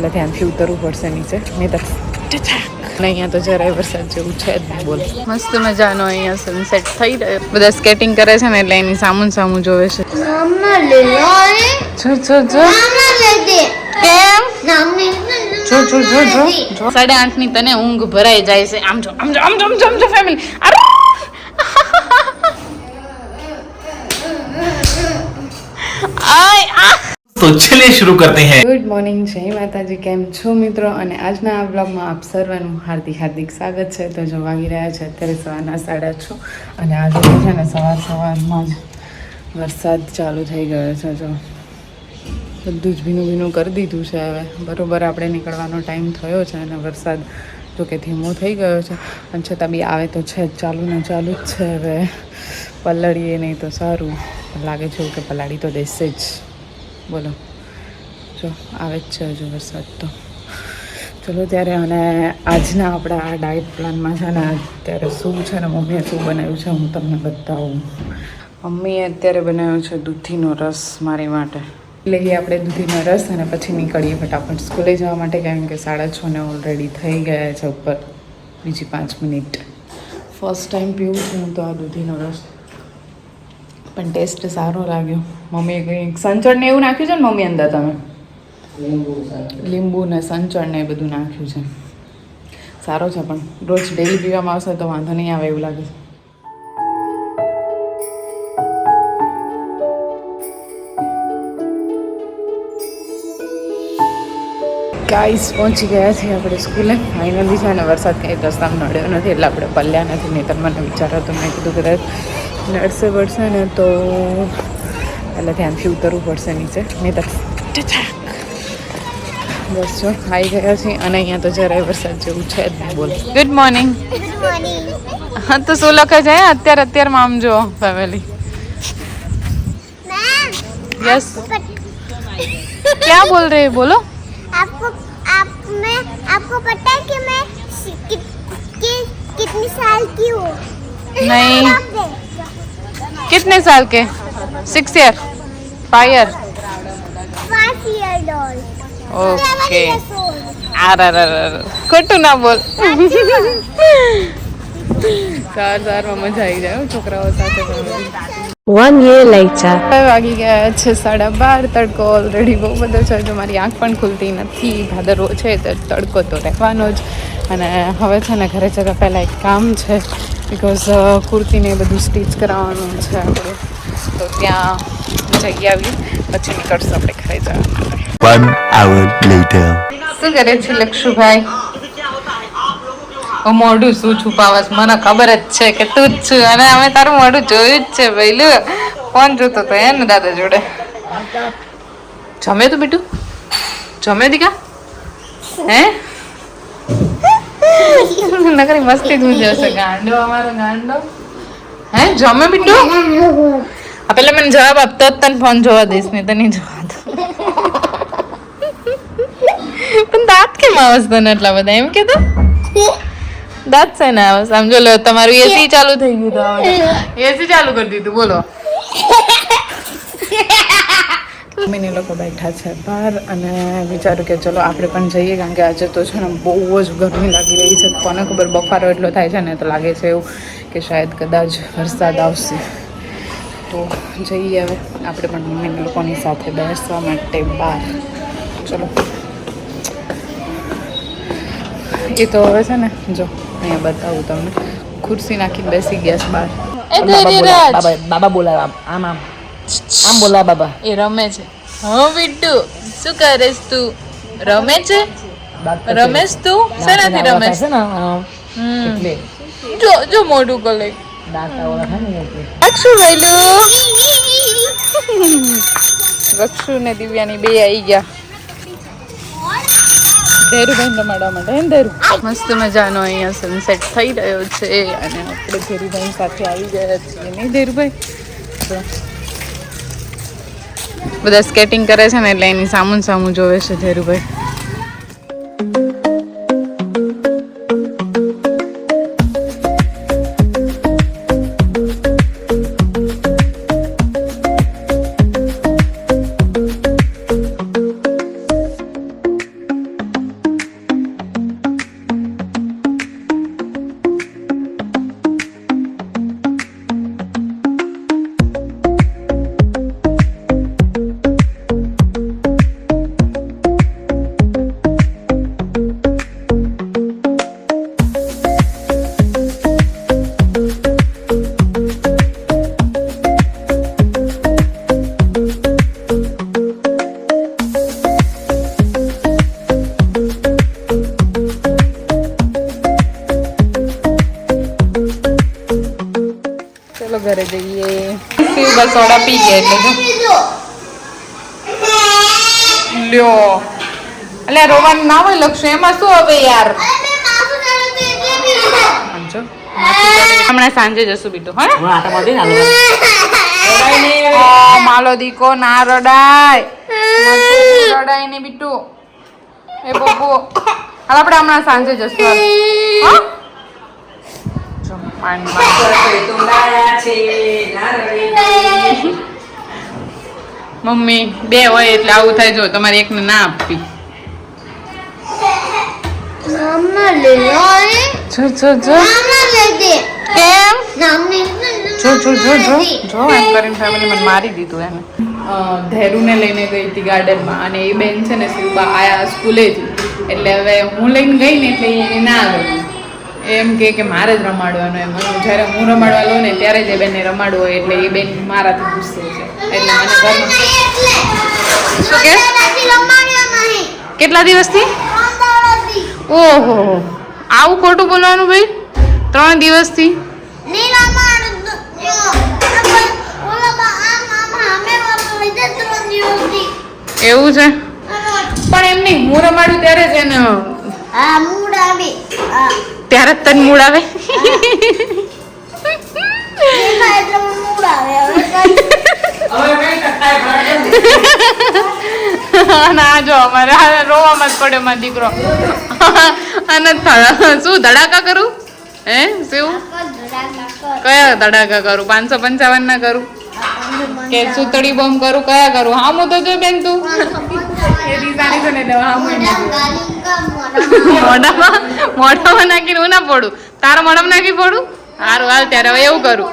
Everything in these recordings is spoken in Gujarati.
એટલે ધ્યાનથી ઉતરવું પડશે નીચે. નહીં અહીંયા તો જરાય વરસાદ જેવું છે જ નહીં, બોલ. મસ્ત મજાનો અહીંયા સનસેટ થઈ રહ્યો. બધા સ્કેટિંગ કરે છે ને એટલે એની સામું સામું જોવે છે. જો જો સાડા આઠની તને ઊંઘ ભરાઈ જાય છે. આમ જો આમ જો આમ જો આમ જો આમ જો ફેમિલી અરે! આય, આ તો ચલે શરૂ કરતે હૈ. ગુડ મોર્નિંગ જય માતાજી. કેમ છો મિત્રો? અને આજના આ બ્લોગમાં આપ સર્વનું હાર્દિક હાર્દિક સ્વાગત છે. તો જો વાગી રહ્યા છે, અત્યારે સવારના સાડા છ. અને આજે છે ને સવાર સવારમાં જ વરસાદ ચાલુ થઈ ગયો છે, જો. બધું જ ભીનું ભીનું કરી દીધું છે હવે. બરાબર આપણે નીકળવાનો ટાઈમ થયો છે અને વરસાદ તો કે ધીમો થઈ ગયો છે. અને છતાં બી આવે તો છે ચાલુ ને ચાલુ જ છે હવે. પલળીએ નહીં તો સારું. લાગે છે કે પલાળી તો દેશે જ. બોલો. જો, આવે જ છે હજુ વરસાદ તો. ચલો ત્યારે અને આજના આપણા આ ડાયટ પ્લાનમાં છે ને, અત્યારે શું છે ને, મમ્મીએ શું બનાવ્યું છે, હું તમને બતાવું. મમ્મીએ અત્યારે બનાવ્યો છે દૂધીનો રસ મારી માટે. લઈએ આપણે દૂધીનો રસ અને પછી નીકળીએ ફટાફટ સ્કૂલે જવા માટે, કારણ કે સાડા છ ને ઓલરેડી થઈ ગયા છે ઉપર. બીજી પાંચ મિનિટ. ફર્સ્ટ ટાઈમ પીવું છું હું તો આ દૂધીનો રસ. પણ ટેસ્ટ સારો લાગ્યો. મમ્મીએ કંઈક સંચળ ને એવું નાખ્યું છે ને મમ્મી અંદર તમે? લીંબુ ને સંચળ ને એ બધું નાખ્યું છે. સારો છે પણ. રોજ ડેલી પીવામાં આવશે તો વાંધો નહીં આવે એવું લાગે છે. ગાઈસ પહોંચી ગયા છીએ આપણે સ્કૂલે. ફાઇનલી છે ને વરસાદ કંઈ રસ્તામાં નડ્યો નથી એટલે આપણે પલ્યા નથી. નહીં તમે મને વિચાર હતો મેં કીધું કદાચ નડશે વળશે ને તો એટલે ધ્યાનથી ઉતરવું પડશે નીચે નહીં તો બસ જો આવી ગયા છીએ અને અહીંયા તો જરાય વરસાદ જેવું છે જ નહીં બોલ ગુડ મોર્નિંગ Good morning. હા તો શું લખે છે અત્યારે અત્યારમાં આમ જો ફેમિલી मैम यस क्या बोल रहे हैं बोलो आपको आप मैं आपको पता है कि मैं कि, कि, कितनी साल की हूँ नहीं। जवाब दे। कितने साल के six year five year Five years old. Okay Seven years old. R ખોટું ના બોલ સાર સારમાં મજા આવી જાય હો છોકરાઓ સાથે પણ One year later. હવે વાગી ગયા છે સાડા બાર તડકો ઓલરેડી બહુ બધો છે જો મારી આંખ પણ ખુલતી નથી ભાદરવો છે તો તડકો તો રહેવાનો જ અને હવે છે ને ઘરે જતાં પહેલાં એક કામ છે બિકોઝ કુર્તીને બધું સ્ટીચ કરાવવાનું છે આપણે તો ત્યાં જઈ આવી પછી નીકળશું આપણે ઘરે જવા માટે One hour later. શું કરે છે લક્ષુભાઈ હું મોઢું શું છુપાવસ મને ખબર જ છે કે તું જ છું અને અમે તારું મોઢું જોયું જ છે પહેલું કોણ જોતો તો એને દાદા જોડે જમે તું બીટું જમે દીકા હે નકરી મસ્તી જ જશે ગાંડો, અમારો ગાંડો. હે, જમે બીટું આ પેલા મને જવાબ આપતો જ તને ફોન જોવા દઈશ, નહીં તને જોવા દો પણ દાંત કેમ આવસ તને એટલા બધા? એમ કીધું દાંત છે ને આવસ આમ જો લો, તમારું એસી ચાલુ થઈ ગયું તો એસી ચાલુ કરી દીધું, બોલો. મમ્મીને લોકો બેઠા છે બહાર અને વિચાર્યું કે ચલો આપણે પણ જઈએ કારણ કે આજે તો છે ને બહુ જ ગરમી લાગી રહી છે. કોને ખબર બફારો એટલો થાય છે ને તો લાગે છે એવું કે શાયદ કદાચ વરસાદ આવશે. તો જઈએ હવે. આપણે પણ મમ્મી લોકોની સાથે બેસવા માટે બહાર. ચલો. એ તો હવે છે ને જો અહીંયા બતાવું તમને. ખુરશી નાખી બેસી ગયા છે બહાર. બાબા બાબા બોલાવે આમ આમ. આમ બોલા બાબા. એ રમે છે. હા બિટ્ટુ શું કરેસ તું? રમે છે? રમેશ તું? શેનાથી રમે છે ને? જો જો મોઢું કોલે અક્ષુ વૈલું અક્ષુ ને દિવ્યાની બે આવી ગયા. ધેરુભાઈ રમાડવા માટે ધેરુ? મસ્ત મજાનો અહીંયા સનસેટ થઈ રહ્યો છે અને આપણે ધેરુભાઈ સાથે આવી ગયા છીએ. નહીં ધેરુભાઈ બધા સ્કેટિંગ કરે છે ને એટલે એની સામુન સામું જોવે છે ધેરુભાઈ. બસ સોડા પી ગયા એટલે લ્યો. એટલે રોવાનું ના હોય લક્ષ્ય એમાં શું હવે યાર? હમણાં સાંજે જશું બીટું હા માલો દીકો ના રડાય. રડાય ને બીટુ. એ બબુ. હાલ આપણે હમણાં સાંજે જશું હા? મમ્મી બે હોય એટલે આવું થાય. જો તમારે એકને ના આપવી. જો જો જો. કેમ? જો જો જો જો જો. એમ કરીને ફેમિલી મને મારી દીધું એને. ધેરુને લઈને ગઈ હતી ગાર્ડનમાં અને એ બેન છે ને શિવબા આયા સ્કૂલેથી. એટલે હવે હું લઈને ગઈ ને એટલે એને ના ગયું એમ કે કે મારે જ રમાડવાનો એમ. જ્યારે હું રમાડવા લઉં ને, ત્યારે જ એ બેનને રમાડવું હોય એટલે એ બેન મારાથી ગુસ્સે છે. એટલે મને ઘરમાં શું કે? કેટલા દિવસથી? ઓહો. આવું ખોટું બોલવાનું ભાઈ? ત્રણ દિવસથી? એવું છે? પણ એમ નહીં હું રમાડું ત્યારે જ એને ત્યારે જ તને મૂળ આવે? ના જો અમારે રોવામાં જ પડ્યો મારો દીકરો. અને શું ધડાકા કરું? હે શું? કયા ધડાકા કરું? પાંચસો પંચાવન ના કરું? કે સુતળી બોમ્બ કરું? કયા કરું? હા હું તો જો બેન તું. એ રીસાની છે ને હા કરું. મોઢામાં. મોઢામાં નાખીને હું ના પડું તારા મોઢામાં નાખી પડું સારું હાલ ત્યારે હવે એવું કરું.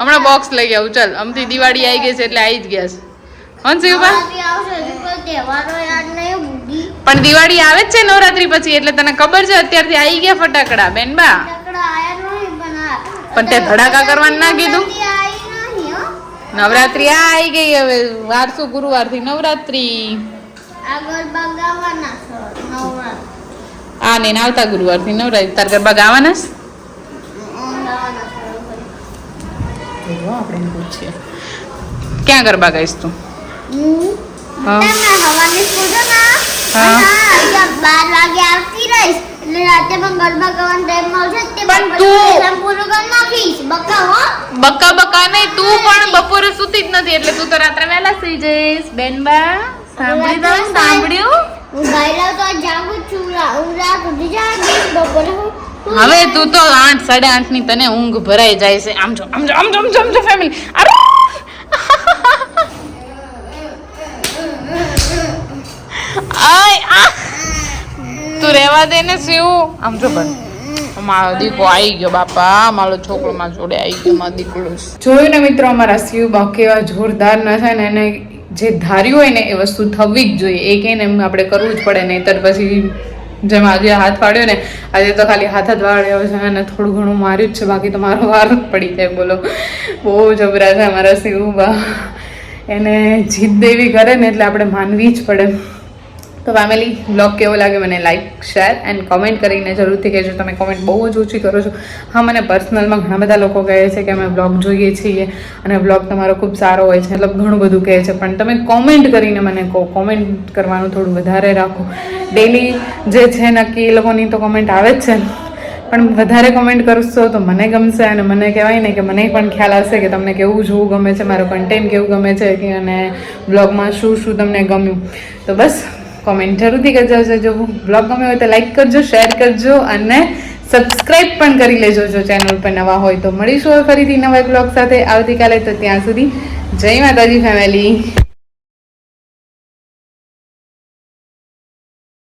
હમણાં બોક્સ લઈ આવું. ચાલ અમથી દિવાળી આવી ગઈ છે એટલે આવી જ ગયા છે. હં પણ દિવાળી આવે જ છે નવરાત્રી પછી એટલે તને ખબર છે અત્યારથી આવી ગયા ફટાકડા બેનબા પણ તે ધડાકા કરવાનું ના કીધું? નવરાત્રી આ આવી ગઈ હવે વારસો ગુરુવારથી ગુરુવારથી નવરાત્રી. આગળ બગાવવાના છે નવરા આ ને ને આવતા ગુરુવારથી નવરાત્રી. તાર ગરબા ગાવાના આપણે પૂછીએ ક્યાં ગરબા ગાઈશ તું? બકા બક્કા નહીં તું પણ બપોરે સુતી જ નથી એટલે તું તો રાત્રે વહેલા સુઈ જઈશ. બેનબા સાંભળી સાંભળ્યું હું ગાયલા તો જાગું છું હું રાત સુધી જાગીશ બપોરે હું હું હવે તું તો આઠ સાડા આઠની તને ઊંઘ ભરાઈ જાય છે. આમ જો આમ જો આમ જો આમ જો આમ જો ફેમિલી અરે! આય આ! તું રહેવા દે ને શિવ. આમ જો પણ મારો દીકરો આવી ગયો બાપા. મારો છોકરો માં જોડે આવી ગયો મારો દીકરો. જોયું ને મિત્રો અમારા શિવ બા કેવા જોરદાર ના થાય ને એને જે ધાર્યું હોય ને એ વસ્તુ થવી જ જોઈએ. એ કહીને ને આપણે કરવું જ પડે, નહીતર પછી જેમ આજે હાથ વાળ્યો ને, આજે તો ખાલી હાથ જ વાળ્યો છે અને થોડું ઘણું માર્યું જ છે, બાકી તો મારો વાર પડી જાય, બોલો. બહુ જબરા છે અમારા શિવબા એને જીત દેવી કરે ને એટલે આપણે માનવી જ પડે. તો ફેમિલી બ્લોગ કેવો લાગે મને લાઈક શેર એન્ડ કોમેન્ટ કરીને જરૂરથી કહેજો. તમે કોમેન્ટ બહુ જ ઓછી કરો છો. હા, મને પર્સનલમાં ઘણા બધા લોકો કહે છે કે અમે બ્લોગ જોઈએ છીએ અને બ્લોગ તમારો ખૂબ સારો હોય છે. મતલબ ઘણું બધું કહે છે. પણ તમે કોમેન્ટ કરીને મને કહો. કોમેન્ટ કરવાનું થોડું વધારે રાખો. ડેલી જે છે નક્કી એ લોકોની તો કોમેન્ટ આવે જ છે. પણ વધારે કોમેન્ટ કરશો તો મને ગમશે અને મને કહેવાય ને કે મને પણ ખ્યાલ આવશે કે તમને કેવું જોવું ગમે છે, મારો કન્ટેન્ટ કેવું ગમે છે કે અને બ્લોગમાં શું શું તમને ગમ્યું. તો બસ. કોમેન્ટ જરૂરથી કરજો જો બ્લોગ ગમે હોય તો લાઈક કરજો શેર કરજો અને સબસ્ક્રાઈબ પણ કરી લેજો જો ચેનલ પર નવા હોય તો. મળીશું ફરીથી નવા બ્લોગ સાથે. આવતીકાલે તો ત્યાં સુધી જય માતાજી ફેમિલી